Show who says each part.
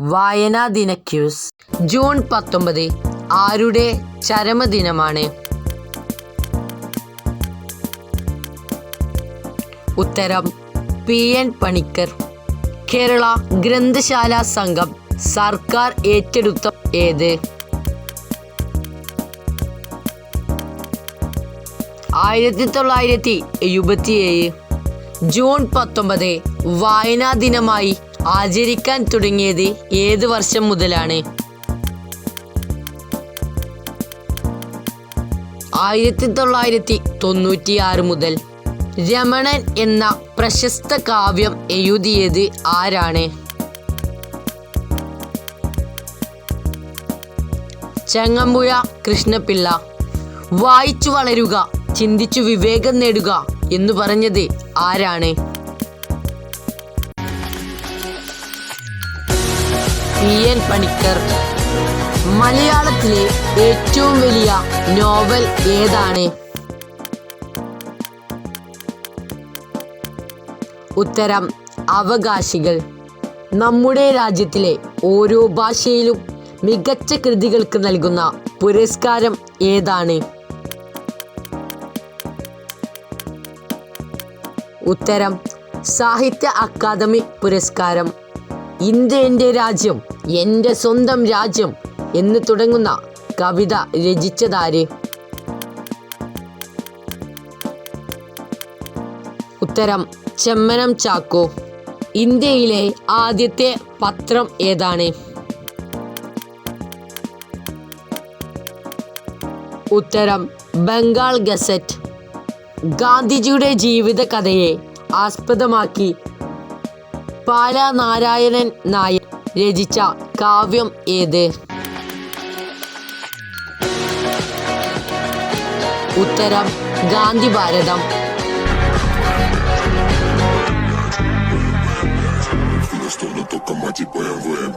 Speaker 1: വായനാ ദിന quiz. June പത്തൊമ്പത് ആരുടെ ചരമദിനമാണ്? ഉത്തരം പി. എൻ. പണിക്കർ. കേരള ഗ്രന്ഥശാല സംഘം സർക്കാർ ഏറ്റെടുത്ത ഏത്? ആയിരത്തി തൊള്ളായിരത്തി എഴുപത്തിയേഴ്. ജൂൺ പത്തൊമ്പത് വായനാ ദിനമായി ആചരിക്കാൻ തുടങ്ങിയത് ഏത് വർഷം മുതലാണ്? ആയിരത്തി തൊള്ളായിരത്തി തൊണ്ണൂറ്റിയാറ് മുതൽ രമണൻ എന്ന പ്രശസ്ത കാവ്യം എഴുതിയത് ആരാണ്? ചങ്ങമ്പുഴ കൃഷ്ണപിള്ള. വായിച്ചു വളരുക ചിന്തിച്ചു വിവേകം നേടുക എന്ന് പറഞ്ഞത് ആരാണ്? P N Panicker. മലയാളത്തിലെ ഏറ്റവും വലിയ നോവൽ ഏതാണ്? ഉത്തരം അവകാശികൾ. നമ്മുടെ രാജ്യത്തിലെ ഓരോ ഭാഷയിലും മികച്ച കൃതികൾക്ക് നൽകുന്ന പുരസ്കാരം ഏതാണ്? ഉത്തരം സാഹിത്യ അക്കാദമി പുരസ്കാരം. ഇന്ത്യ എന്റെ രാജ്യം എന്റെ സ്വന്തം രാജ്യം എന്ന് തുടങ്ങുന്ന കവിത രചിച്ചതാര്? ഉത്തരം ചെമ്മനം ചാക്കോ. ഇന്ത്യയിലെ ആദ്യത്തെ പത്രം ഏതാണ്? ഉത്തരം ബംഗാൾ ഗസറ്റ്. ഗാന്ധിജിയുടെ ജീവിത കഥയെ ആസ്പദമാക്കി പാല നാരായണൻ നായർ രചിച്ച കാവ്യം ഏത്? ഉത്തരം ഗാന്ധി ഭാരതം.
Speaker 2: Ver en